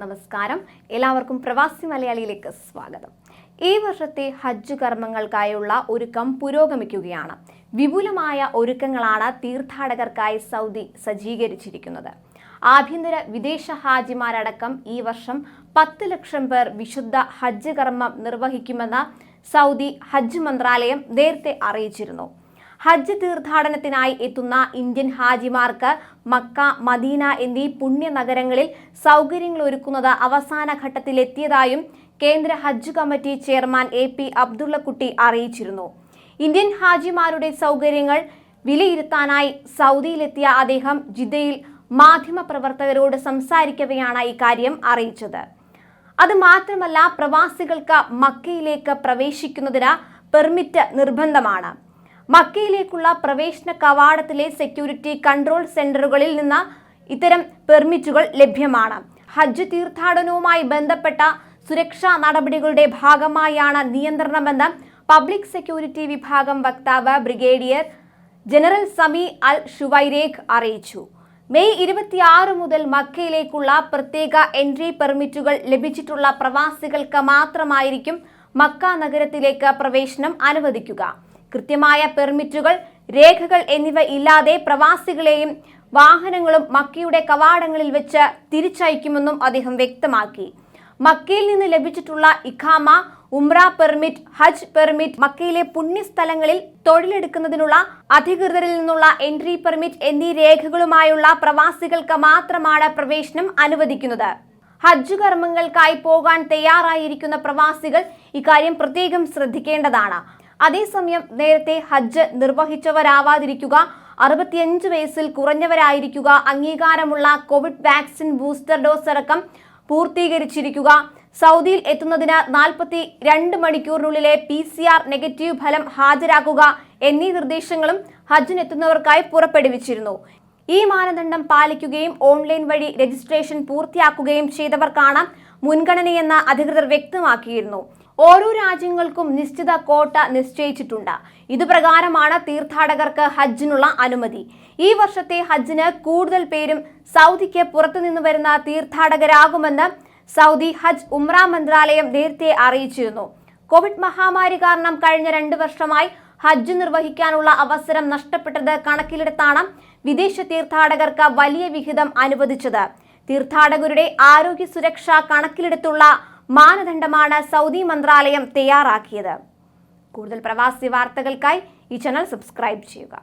നമസ്കാരം. എല്ലാവർക്കും പ്രവാസി മലയാളിയിലേക്ക് സ്വാഗതം. ഈ വർഷത്തെ ഹജ്ജ് കർമ്മങ്ങൾക്കായുള്ള ഒരുക്കം പുരോഗമിക്കുകയാണ്. വിപുലമായ ഒരുക്കങ്ങളാണ് തീർത്ഥാടകർക്കായി സൗദി സജ്ജീകരിച്ചിരിക്കുന്നത്. ആഭ്യന്തര വിദേശ ഹാജിമാരടക്കം ഈ വർഷം പത്ത് ലക്ഷം പേർ വിശുദ്ധ ഹജ്ജ് കർമ്മം നിർവഹിക്കുമെന്ന് സൗദി ഹജ്ജ് മന്ത്രാലയം നേരത്തെ അറിയിച്ചിരുന്നു. ഹജ്ജ് തീർത്ഥാടനത്തിനായി എത്തുന്ന ഇന്ത്യൻ ഹാജിമാർക്ക് മക്ക മദീന എന്നീ പുണ്യ നഗരങ്ങളിൽ സൗകര്യങ്ങൾ ഒരുക്കുന്നത് അവസാന ഘട്ടത്തിലെത്തിയതായും കേന്ദ്ര ഹജ്ജ് committee chairman A P Abdullakutty അറിയിച്ചിരുന്നു. ഇന്ത്യൻ ഹാജിമാരുടെ സൗകര്യങ്ങൾ വിലയിരുത്താനായി സൗദിയിലെത്തിയ അദ്ദേഹം ജിദ്ദയിൽ മാധ്യമപ്രവർത്തകരോട് സംസാരിക്കവെയാണ് ഇക്കാര്യം അറിയിച്ചത്. അത് മാത്രമല്ല പ്രവാസികൾക്ക് മക്കയിലേക്ക് പ്രവേശിക്കുന്നതിന് പെർമിറ്റ് നിർബന്ധമാണ്. മക്കയിലേക്കുള്ള പ്രവേശന കവാടത്തിലെ സെക്യൂരിറ്റി കൺട്രോൾ സെന്ററുകളിൽ നിന്ന് ഇത്തരം പെർമിറ്റുകൾ ലഭ്യമാണ്. ഹജ്ജ് തീർത്ഥാടനവുമായി ബന്ധപ്പെട്ട സുരക്ഷാ നടപടികളുടെ ഭാഗമായാണ് നിയന്ത്രണമെന്ന് പബ്ലിക് സെക്യൂരിറ്റി വിഭാഗം വക്താവ് ബ്രിഗേഡിയർ ജനറൽ സമി അൽ ഷുവൈരേഖ് അറിയിച്ചു. മെയ് ഇരുപത്തിയാറ് മുതൽ മക്കയിലേക്കുള്ള പ്രത്യേക എൻട്രി പെർമിറ്റുകൾ ലഭിച്ചിട്ടുള്ള പ്രവാസികൾക്ക് മാത്രമായിരിക്കും മക്ക നഗരത്തിലേക്ക് പ്രവേശനം അനുവദിക്കുക. കൃത്യമായ പെർമിറ്റുകൾ രേഖകൾ എന്നിവ ഇല്ലാതെ പ്രവാസികളെയും വാഹനങ്ങളും മക്കയുടെ കവാടങ്ങളിൽ വെച്ച് തിരിച്ചയക്കുമെന്നും അദ്ദേഹം വ്യക്തമാക്കി. മക്കയിൽ നിന്ന് ലഭിച്ചിട്ടുള്ള ഇഖാമ ഉംറ പെർമിറ്റ് ഹജ്ജ് പെർമിറ്റ് മക്കയിലെ പുണ്യസ്ഥലങ്ങളിൽ തൊഴിലെടുക്കുന്നതിനുള്ള അധികൃതരിൽ നിന്നുള്ള എൻട്രി പെർമിറ്റ് എന്നീ രേഖകളുമായുള്ള പ്രവാസികൾക്ക് മാത്രമാണ് പ്രവേശനം അനുവദിക്കുന്നത്. ഹജ്ജ് കർമ്മങ്ങൾക്കായി പോകാൻ തയ്യാറായിരിക്കുന്ന പ്രവാസികൾ ഇക്കാര്യം പ്രത്യേകം ശ്രദ്ധിക്കേണ്ടതാണ്. അതേസമയം നേരത്തെ ഹജ്ജ് നിർവഹിച്ചവരാവാതിരിക്കുക അറുപത്തിയഞ്ച് വയസ്സിൽ കുറഞ്ഞവരായിരിക്കുക അംഗീകാരമുള്ള കോവിഡ് വാക്സിൻ ബൂസ്റ്റർ ഡോസ് അടക്കം പൂർത്തീകരിച്ചിരിക്കുക. സൗദിയിൽ എത്തുന്നതിന് നാൽപ്പത്തി രണ്ട് മണിക്കൂറിനുള്ളിലെ പി സി ആർ നെഗറ്റീവ് ഫലം ഹാജരാക്കുക എന്നീ നിർദ്ദേശങ്ങളും ഹജ്ജിനെത്തുന്നവർക്കായി പുറപ്പെടുവിച്ചിരുന്നു. ഈ മാനദണ്ഡം പാലിക്കുകയും ഓൺലൈൻ വഴി രജിസ്ട്രേഷൻ പൂർത്തിയാക്കുകയും ചെയ്തവർക്കാണ് മുൻഗണനയെന്ന് അധികൃതർ വ്യക്തമാക്കിയിരുന്നു. ഓരോ രാജ്യങ്ങൾക്കും നിശ്ചിത കോട്ട നിശ്ചയിച്ചിട്ടുണ്ട്. ഇതുപ്രകാരമാണ് തീർത്ഥാടകർക്ക് ഹജ്ജിനുള്ള അനുമതി. ഈ വർഷത്തെ ഹജ്ജിന് കൂടുതൽ പേരും സൗദിക്ക് പുറത്തുനിന്ന് വരുന്ന തീർത്ഥാടകരാകുമെന്ന് സൗദി ഹജ്ജ് ഉംറ മന്ത്രാലയം നേരത്തെ അറിയിച്ചിരുന്നു. കോവിഡ് മഹാമാരി കാരണം കഴിഞ്ഞ രണ്ട് വർഷമായി ഹജ്ജ് നിർവഹിക്കാനുള്ള അവസരം നഷ്ടപ്പെട്ടത് കണക്കിലെടുത്താണ് വിദേശ തീർത്ഥാടകർക്ക് വലിയ വിഹിതം അനുവദിച്ചത്. തീർത്ഥാടകരുടെ ആരോഗ്യ സുരക്ഷ കണക്കിലെടുത്തുള്ള മാനദണ്ഡമാണ് സൗദി മന്ത്രാലയം തയ്യാറാക്കിയത്. കൂടുതൽ പ്രവാസി വാർത്തകൾക്കായി ഈ ചാനൽ സബ്സ്ക്രൈബ് ചെയ്യുക.